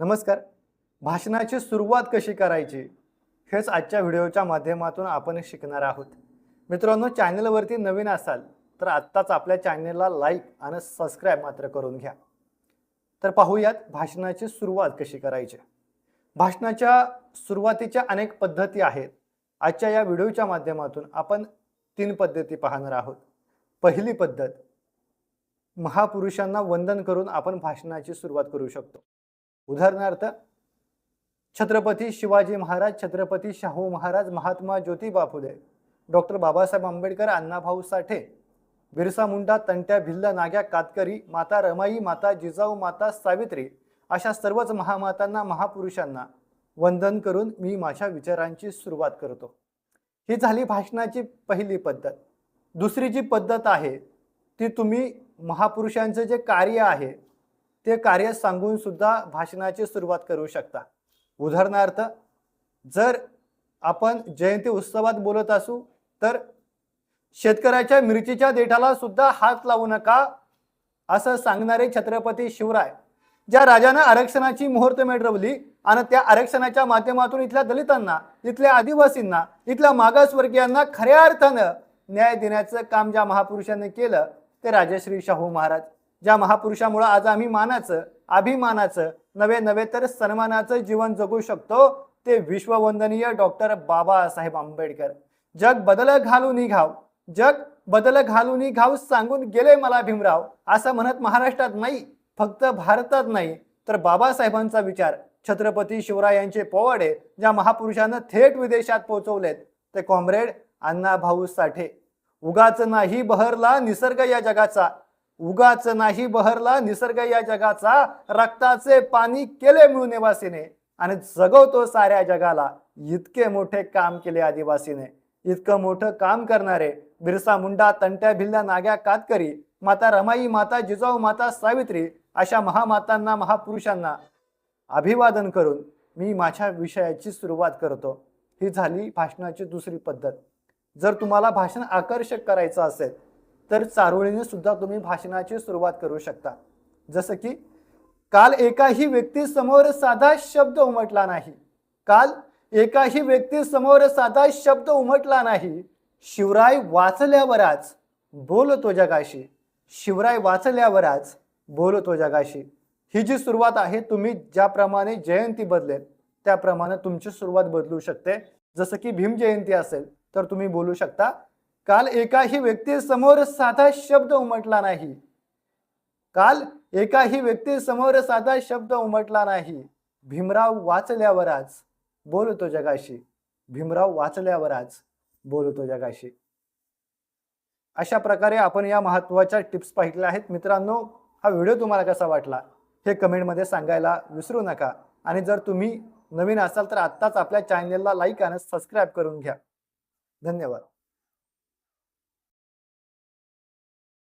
नमस्कार. भाषणाची सुरुवात कशी करायची? हेच आजच्या व्हिडिओच्या माध्यमातून आपण शिकणार आहोत. मित्रांनो चॅनलवरती नवीन असाल तर आत्ताच आपल्या चॅनलला लाईक आणि सबस्क्राईब मात्र करून घ्या. तर पाहूयात भाषणाची सुरुवात कशी करायची? भाषणाच्या सुरुवातीच्या अनेक पद्धती आहेत. आजच्या या व्हिडिओच्या माध्यमातून आपण तीन पद्धती पाहणार आहोत. पहिली पद्धत महापुरुषांना वंदन करून आपण भाषणाची सुरुवात करू शकतो. उदाहरणार्थ छत्रपती शिवाजी महाराज छत्रपती शाहू महाराज महात्मा ज्योतिबा फुले डॉक्टर बाबासाहेब आंबेडकर अण्णाभाऊ साठे बिरसा मुंडा तंट्या भिल्ल नाग्या कातकरी माता रमाई माता जिजाऊ माता सावित्री अशा सर्वच महामातांना महापुरुषांना वंदन करून मी माझ्या विचारांची सुरुवात करतो. ही झाली भाषणाची पहिली पद्धत. दुसरी जी पद्धत आहे ती तुम्ही महापुरुषांचं जे कार्य आहे ते कार्य सांगून सुद्धा भाषणाची सुरुवात करू शकता. उदाहरणार्थ जर आपण जयंती उत्सवात बोलत असू तर शेतकऱ्याच्या मिरचीच्या देठाला सुद्धा हात लावू नका असं सांगणारे छत्रपती शिवराय ज्या राजानं आरक्षणाची मुहूर्त मिळवली आणि त्या आरक्षणाच्या माध्यमातून इथल्या दलितांना इथल्या आदिवासींना इथल्या मागासवर्गीयांना खऱ्या अर्थानं न्याय देण्याचं काम ज्या महापुरुषांनी केलं ते राजश्री शाहू महाराज. ज्या महापुरुषामुळे आज आम्ही मानाचं अभिमानाचं नवे नवे तर सन्मानाचं जीवन जगू शकतो ते विश्ववंदनीय डॉक्टर बाबासाहेब आंबेडकर. जग बदल घालून घाव जग बदल घालून घाव सांगून गेले मला भीमराव असं म्हणत महाराष्ट्रात नाही फक्त भारतात नाही तर बाबासाहेबांचा विचार छत्रपती शिवरायांचे पोवाडे ज्या महापुरुषांना थेट विदेशात पोहोचवलेत ते कॉम्रेड अण्णाभाऊ साठे. उगाच नाही बहरला निसर्ग या जगाचा उगाच नाही बहरला निसर्ग या जगाचा. रक्ताचे पाणी केले मिळून निवासीने. आणि जगवतो साऱ्या जगाला. इतके मोठे काम केले आदिवासीने. इतकं मोठं काम करणारे. बिरसा मुंडा तंट्या भिल्ल्या नाग्या कातकरी माता रमाई माता जिजाऊ माता सावित्री अशा महामातांना महापुरुषांना अभिवादन करून मी माझ्या विषयाची सुरुवात करतो. ही झाली भाषणाची दुसरी पद्धत. जर तुम्हाला भाषण आकर्षक करायचं असेल तर चारोळीने सुद्धा तुम्ही भाषणाची सुरुवात करू शकता. जसं की काल एकाही व्यक्तीसमोर साधा शब्द उमटला नाही. काल एकाही व्यक्तीसमोर साधा शब्द उमटला नाही. शिवराय वाचल्यावरच बोलतो जगाशी. शिवराय वाचल्यावरच बोलतो जगाशी. ही जी सुरुवात आहे तुम्ही ज्याप्रमाणे जयंती बदलेल त्याप्रमाणे तुमची सुरुवात बदलू शकते. जसं की भीम जयंती असेल तर तुम्ही बोलू शकता काल एकाही व्यक्ती समोर साधा शब्द उमटला नाही. काल एकाही व्यक्ती समोर साधा शब्द उमटला नाही. भीमराव वाचल्यावरच बोलतो जगाशी. भीमराव वाचल्यावरच बोलतो जगाशी. अशा प्रकारे आपण या महत्त्वाच्या टिप्स पाहिल्या आहेत. मित्रांनो हा व्हिडिओ तुम्हाला कसा वाटला हे कमेंटमध्ये सांगायला विसरू नका. आणि जर तुम्ही नवीन असाल तर आत्ताच आपल्या चॅनलला लाईक आणि सबस्क्राईब करून घ्या. धन्यवाद.